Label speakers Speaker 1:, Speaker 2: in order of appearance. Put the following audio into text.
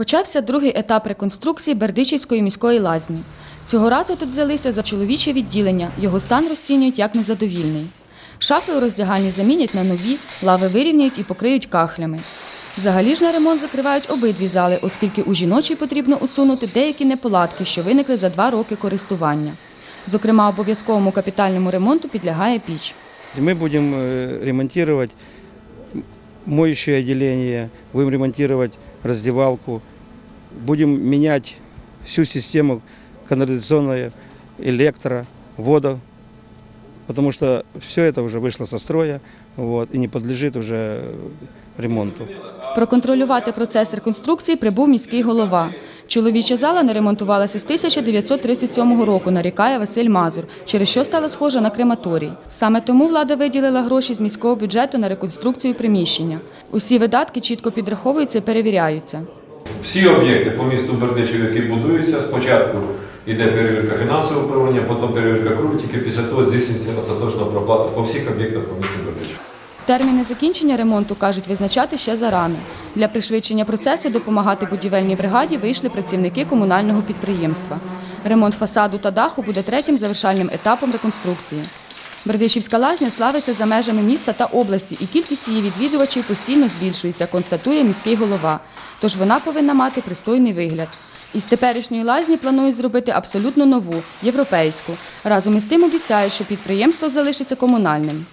Speaker 1: Почався другий етап реконструкції Бердичівської міської лазні. Цього разу тут взялися за чоловіче відділення. Його стан розцінюють як незадовільний. Шафи у роздягальні замінять на нові, лави вирівняють і покриють кахлями. Взагалі ж на ремонт закривають обидві зали, оскільки у жіночій потрібно усунути деякі неполадки, що виникли за два роки користування. Зокрема, обов'язковому капітальному ремонту підлягає піч.
Speaker 2: Мы будем э, ремонтировать моющее отделение, будем ремонтировать раздевалку, будем менять всю систему канализационная, электро, вода, потому что все это уже вышло со строя вот, и не подлежит уже э, ремонту.
Speaker 1: Проконтролювати процес реконструкції прибув міський голова. Чоловіча зала не ремонтувалася з 1937 року, нарікає Василь Мазур, через що стала схожа на крематорій. Саме тому влада виділила гроші з міського бюджету на реконструкцію приміщення. Усі видатки чітко підраховуються і перевіряються.
Speaker 3: Всі об'єкти по місту Бердичів, які будуються, спочатку йде перевірка фінансового управління, потім перевірка кругу, тільки після того здійснюється остаточна проплата по всіх об'єктах по місту
Speaker 1: Терміни закінчення ремонту, кажуть, визначати ще зарано. Для пришвидшення процесу допомагати будівельній бригаді вийшли працівники комунального підприємства. Ремонт фасаду та даху буде третім завершальним етапом реконструкції. Бердичівська лазня славиться за межами міста та області, і кількість її відвідувачів постійно збільшується, констатує міський голова. Тож вона повинна мати пристойний вигляд. Із теперішньої лазні планують зробити абсолютно нову, європейську. Разом із тим обіцяють, що підприємство залишиться комунальним.